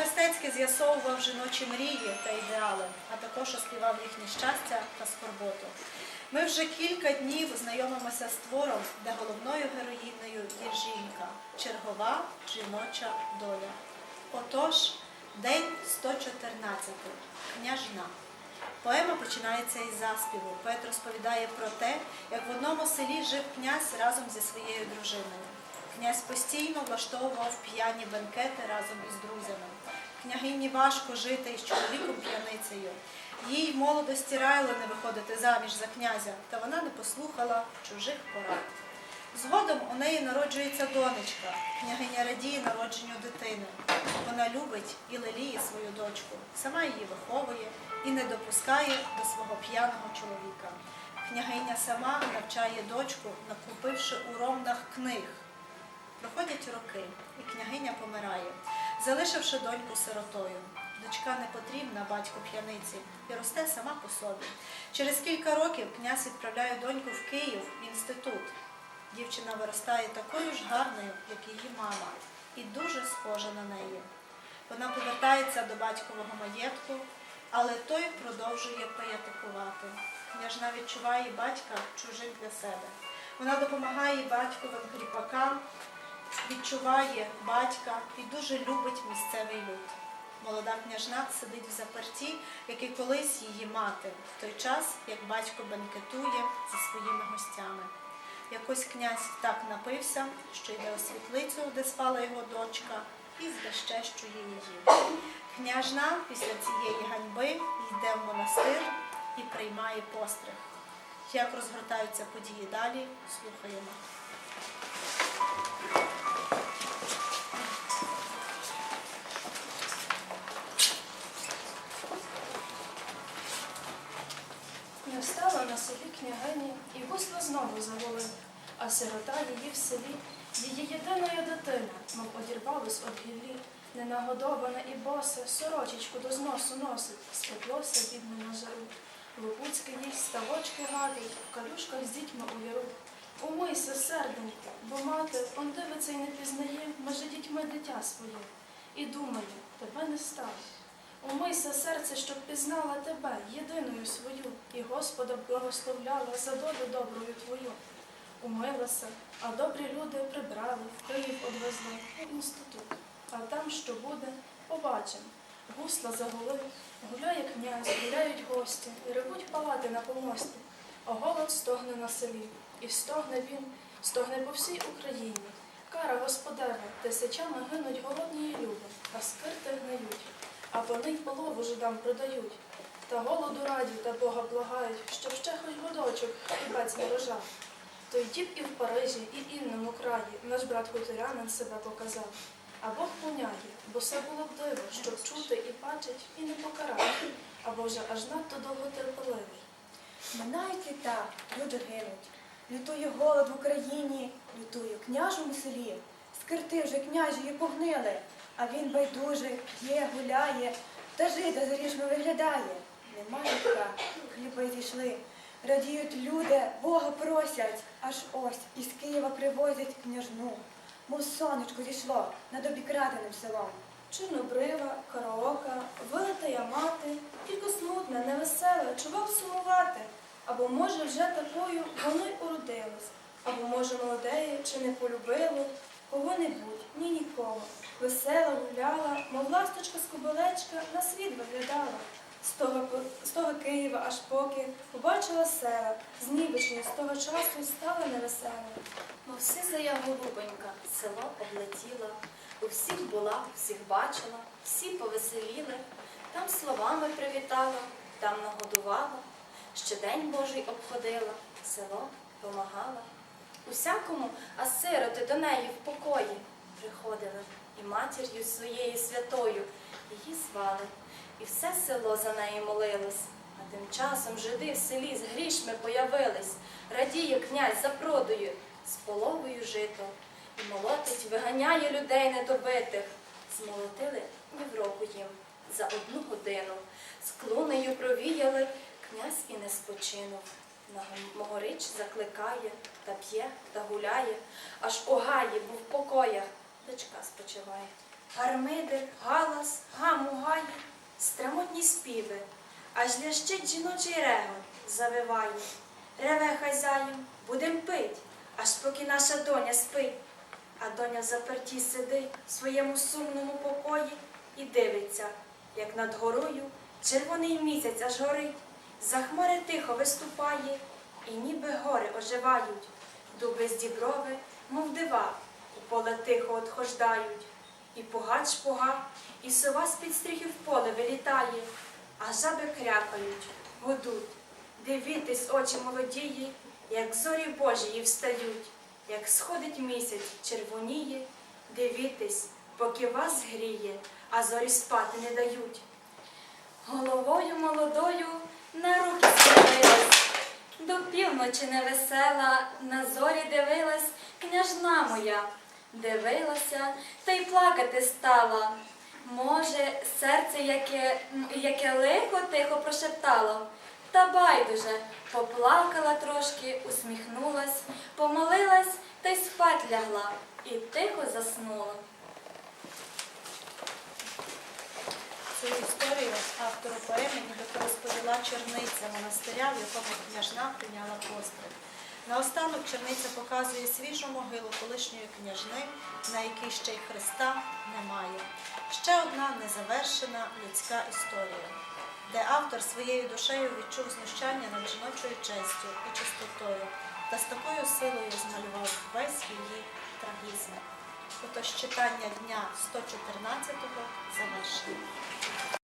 По-мистецьки з'ясовував жіночі мрії та ідеали, а також оспівав їхнє щастя та скорботу. Ми вже кілька днів знайомимося з твором, де головною героїнею є жінка, чергова жіноча доля. Отож, день 114. Княжна. Поема починається із заспіву. Поет розповідає про те, як в одному селі жив князь разом зі своєю дружиною. Князь постійно влаштовував п'яні бенкети разом із друзями. Княгині важко жити із чоловіком п'яницею. Їй в молодості раїли не виходити заміж за князя, та вона не послухала чужих порад. Згодом у неї народжується донечка. Княгиня радіє народженню дитини. Вона любить і леліє свою дочку, сама її виховує і не допускає до свого п'яного чоловіка. Княгиня сама навчає дочку, накупивши у ромнах книг. Роки, і княгиня помирає, залишивши доньку сиротою. Дочка не потрібна батьку п'яниці і росте сама по собі. Через кілька років князь відправляє доньку в Київ в інститут. Дівчина виростає такою ж гарною, як її мама, і дуже схожа на неї. Вона повертається до батькового маєтку, але той продовжує паятикувати. Княжна відчуває батька чужим для себе. Вона допомагає батьковим гріпакам, відчуває батька і дуже любить місцевий люд. Молода княжна сидить в заперті, як і колись її мати, в той час, як батько бенкетує зі своїми гостями. Якось князь так напився, що йде у світлицю, де спала його дочка, і збещещує її. Княжна після цієї ганьби йде в монастир і приймає постриг. Як розгортаються події далі, слухаємо. Стала на селі княгині, і гусла знову заволи, а сирота її в селі, її єдиною дитина, мов одірвалась од гіллі, ненагодована і боса, сорочечку до зносу носить, спеклося бідне на жару. Лопуцьки їй ставочки гадить, в калюшках з дітьми у яру. Умийся, серденько, бо мати, он дивиться і не пізнає, межи дітьми дитя своє. І думає, тебе не стало. Умийся, серце, щоб пізнала тебе, єдиною свою, і Господа благословляла за долю доброю твою. Умилася, а добрі люди прибрали, в Київ одвезли в інститут. А там, що буде, побачимо. Гусла загули, гуляє князь, гуляють гості, і ревуть палати на помості. А голод стогне на селі, і стогне він, стогне по всій Україні. Кара господева, тисячами гинуть голодні і люди, а скирти гниють а вони полову жидам продають. Та голоду раді та Бога благають, щоб ще хоч годочок хлібець не. Той дід і в Парижі, і інному краї наш брат хуторянин себе показав. А Бог поняє, бо все було б диво, щоб чути і бачить, і не покарати, або вже аж надто довго терпеливий. Минають літа, люди гинуть. Лютує голод в Україні, лютує княжому селі. Скирти вже княжі погнили, а він байдужий, п'є, гуляє, та жида зарішно виглядає. Немає така, хліби зійшли. Радіють люди, Бога просять, аж ось із Києва привозять княжну. Мов сонечко зійшло над обікраденим селом. Чорнобрива, караока, вилитая мати, тільки смутна, невесела, чого б сумувати? Або, може, вже такою воно й уродилось, або, може, молодеє чи не полюбило кого-небудь, ні нікого. Весела гуляла, мов ласточка з кобилечка, на світ виглядала. З того, Києва аж поки побачила села, знівечні, з того часу стала невесела. Мов сизая голубонька, село облетіла, у всіх була, всіх бачила, всі повеселіли, там словами привітала, там нагодувала, ще день Божий обходила, село помагала. Усякому, а сироти до неї в покої приходили, і матір'ю своєю святою її звали, і все село за неї молилось. А тим часом жиди в селі з грішми появились, радіє князь за продою, з половою жито, і молотить, виганяє людей недобитих. Змолотили півроку їм за одну годину, з клунею провіяли, князь і не спочинув. На Могорич закликає, та п'є, та гуляє, аж у гаї, бо в покоях дочка спочиває. гармиди, галас, гаму гаї, страмотні співи, аж лящить жіночий регот, завиває. Реве хазяїн, будем пить, аж поки наша доня спить. А доня в заперті сидить в своєму сумному покої і дивиться, як над горою червоний місяць аж горить, за хмари тихо виступає, і ніби гори оживають, дуби з діброви, мов дива, у поле тихо отхождають, і погач пога, і сова з під стріхи в поле вилітає, а жаби крякають, гудуть. Дивітесь, очі молодії, як зорі Божії встають, як сходить місяць, червоніє, дивітесь, поки вас гріє, а зорі спати не дають. Головою молодою на руки схилилась, до півночі невесела, на зорі дивилась княжна моя. Дивилася та й плакати стала. Може, серце яке, яке лихо тихо прошептало. Та байдуже, поплакала трошки, усміхнулась, помолилась та й спать лягла і тихо заснула. Цю історію автору поеми нібито розповіла черниця монастиря, в якому княжна прийняла постриг. Наостанок черниця показує свіжу могилу колишньої княжни, на якій ще й Христа немає. Ще одна незавершена людська історія, де автор своєю душею відчув знущання над жіночою честю і чистотою та з такою силою змалював весь її трагізм. Отож читання дня 114-го завершено.